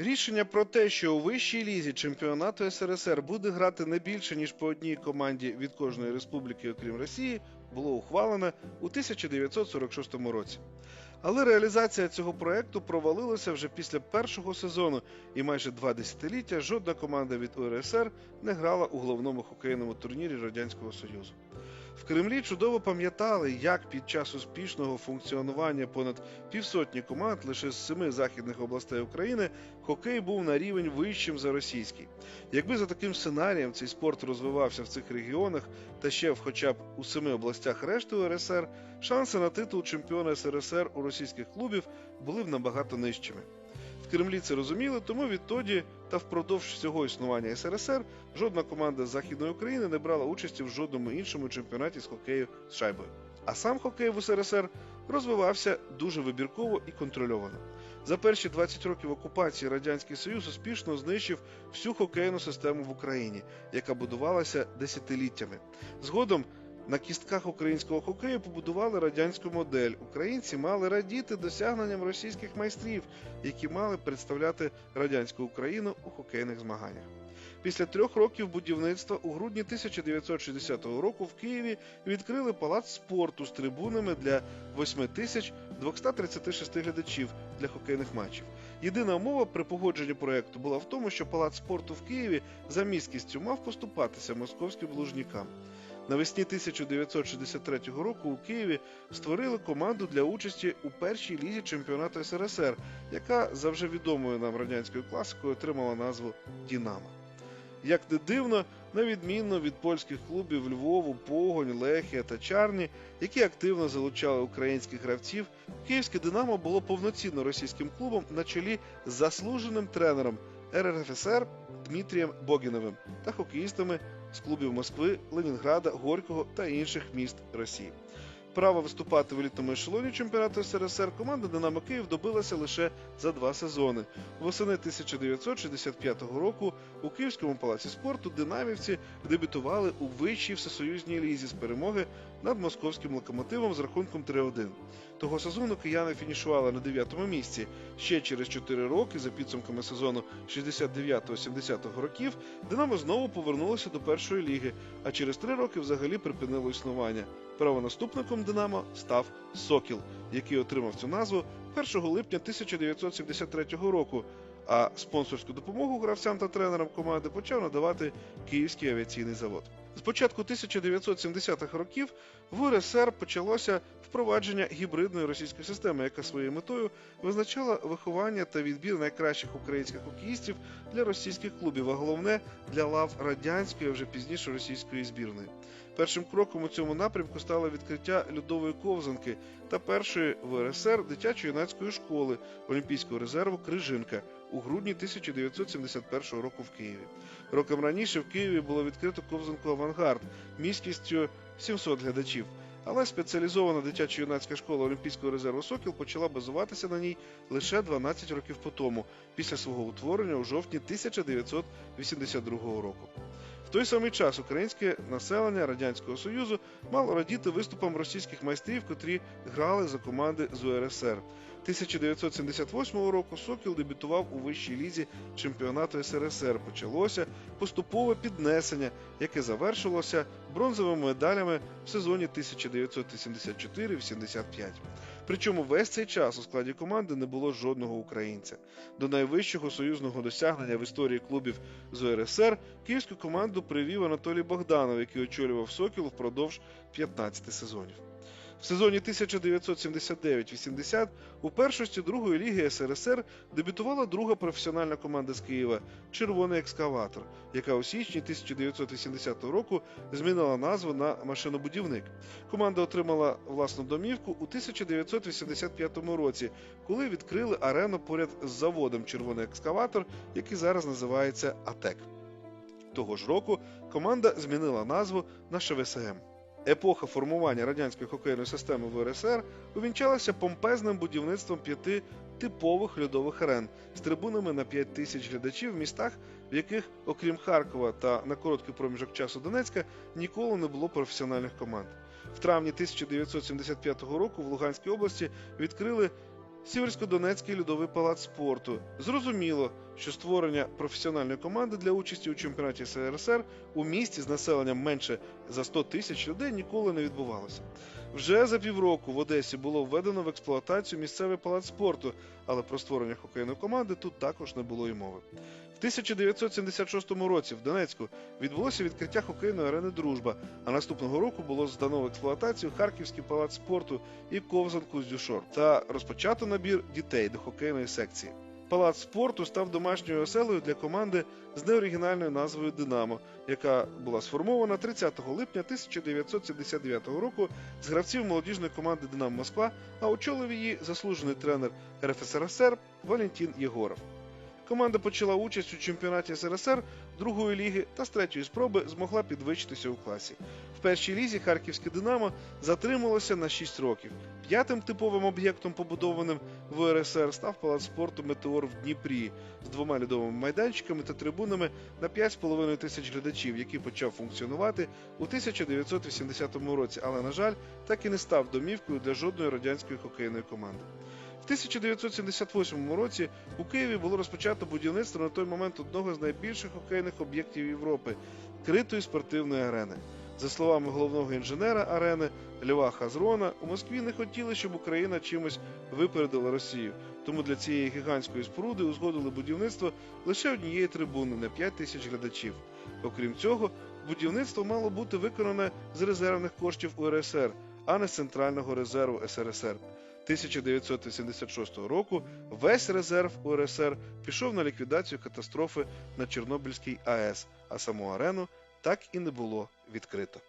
Рішення про те, що у вищій лізі чемпіонату СРСР буде грати не більше ніж по одній команді від кожної республіки, окрім Росії, було ухвалене у 1946 році. Але реалізація цього проекту провалилася вже після першого сезону, і майже два десятиліття жодна команда від УРСР не грала у головному хокейному турнірі Радянського Союзу. В Кремлі чудово пам'ятали, як під час успішного функціонування понад півсотні команд лише з семи західних областей України хокей був на рівень вищим за російський. Якби за таким сценарієм цей спорт розвивався в цих регіонах та ще в хоча б у семи областях решти УРСР, шанси на титул чемпіона СРСР у російських клубів були б набагато нижчими. Кремлі це розуміли, тому відтоді та впродовж всього існування СРСР жодна команда з Західної України не брала участі в жодному іншому чемпіонаті з хокею з шайбою. А сам хокей в УСРСР розвивався дуже вибірково і контрольовано. За перші 20 років окупації Радянський Союз успішно знищив всю хокейну систему в Україні, яка будувалася десятиліттями. Згодом на кістках українського хокею побудували радянську модель. Українці мали радіти досягненням російських майстрів, які мали представляти радянську Україну у хокейних змаганнях. Після трьох років будівництва у грудні 1960 року в Києві відкрили палац спорту з трибунами для 8236 глядачів для хокейних матчів. Єдина умова при погодженні проекту була в тому, що палац спорту в Києві за міськістю мав поступатися московським лужникам. Навесні 1963 року у Києві створили команду для участі у першій лізі чемпіонату СРСР, яка за вже відомою нам радянською класикою отримала назву Дінамо. Як не дивно, на відмінно від польських клубів Львову, Погонь, Лехія та Чарні, які активно залучали українських гравців, київське Динамо було повноцінно російським клубом на чолі з заслуженим тренером РРФСР Дмитрієм Богіновим та хокеїстами з клубів Москви, Ленінграда, Горького та інших міст Росії. Право виступати в елітному ешелоні чемпіонату СРСР команда Динамо Київ добилася лише за два сезони. Восени 1965 року у Київському палаці спорту динамівці дебютували у вищій всесоюзній лізі з перемоги над московським локомотивом з рахунком 3-1. Того сезону кияни фінішували на 9-му місці. Ще через 4 роки, за підсумками сезону 69-70 років, Динамо знову повернулося до першої ліги, а через 3 роки взагалі припинило існування. Правонаступником Динамо став Сокіл, який отримав цю назву 1 липня 1973 року. А спонсорську допомогу гравцям та тренерам команди почав надавати Київський авіаційний завод. З початку 1970-х років в УРСР почалося впровадження гібридної російської системи, яка своєю метою визначала виховання та відбір найкращих українських хокеїстів для російських клубів, а головне для лав радянської, вже пізніше російської збірної. Першим кроком у цьому напрямку стало відкриття льодової ковзанки та першої в РСР дитячо-юнацької школи Олімпійського резерву Крижинка у грудні 1971 року в Києві. Роком раніше в Києві було відкрито ковзанку Авангард міськістю 700 глядачів. Але спеціалізована дитячо-юнацька школа Олімпійського резерву Сокіл почала базуватися на ній лише 12 років по тому, після свого утворення у жовтні 1982 року. Той самий час українське населення Радянського Союзу мало радіти виступам російських майстрів, котрі грали за команди з УРСР. 1978 року Сокіл дебютував у вищій лізі чемпіонату СРСР. Почалося поступове піднесення, яке завершилося бронзовими медалями в сезоні 1984-85. Причому весь цей час у складі команди не було жодного українця. До найвищого союзного досягнення в історії клубів з УРСР київську команду привів Анатолій Богданов, який очолював Сокіл впродовж 15 сезонів. В сезоні 1979-80 у першості другої ліги СРСР дебютувала друга професіональна команда з Києва Червоний екскаватор, яка у січні 1980 року змінила назву на машинобудівник. Команда отримала власну домівку у 1985 році, коли відкрили арену поряд з заводом Червоний екскаватор, який зараз називається АТЕК. Того ж року команда змінила назву на ШВСМ. Епоха формування радянської хокейної системи в РСР увінчалася помпезним будівництвом п'яти типових льодових арен з трибунами на 5 тисяч глядачів в містах, в яких, окрім Харкова та на короткий проміжок часу Донецька, ніколи не було професіональних команд. В травні 1975 року в Луганській області відкрили Сіверсько-Донецький льодовий палац спорту. Зрозуміло, що створення професіональної команди для участі у чемпіонаті СРСР у місті з населенням менше за 100 тисяч людей ніколи не відбувалося. Вже за півроку в Одесі було введено в експлуатацію місцевий палац спорту, але про створення хокейної команди тут також не було й мови. В 1976 році в Донецьку відбулося відкриття хокейної арени Дружба, а наступного року було здано в експлуатацію Харківський палац спорту і ковзанку з Дюшор та розпочато набір дітей до хокейної секції. Палац спорту став домашньою оселею для команди з неоригінальною назвою Динамо, яка була сформована 30 липня 1979 року з гравців молодіжної команди Динамо Москва, а очолив її заслужений тренер РФСРСР Валентин Єгоров. Команда почала участь у чемпіонаті СРСР другої ліги та з третьої спроби змогла підвищитися у класі. В першій лізі харківське Динамо затрималося на 6 років. П'ятим типовим об'єктом, побудованим в УРСР, став палац спорту Метеор в Дніпрі з двома льодовими майданчиками та трибунами на 5,5 тисяч глядачів, який почав функціонувати у 1980 році, але, на жаль, так і не став домівкою для жодної радянської хокейної команди. В 1978 році у Києві було розпочато будівництво на той момент одного з найбільших хокейних об'єктів Європи критої спортивної арени. За словами головного інженера арени Льва Хазрона, у Москві не хотіли, щоб Україна чимось випередила Росію. Тому для цієї гігантської споруди узгодили будівництво лише однієї трибуни на 5 тисяч глядачів. Окрім цього, будівництво мало бути виконане з резервних коштів УРСР, а не з центрального резерву СРСР. 1986 року весь резерв УРСР пішов на ліквідацію катастрофи на Чорнобильській АЕС, а саму арену так і не було відкрито.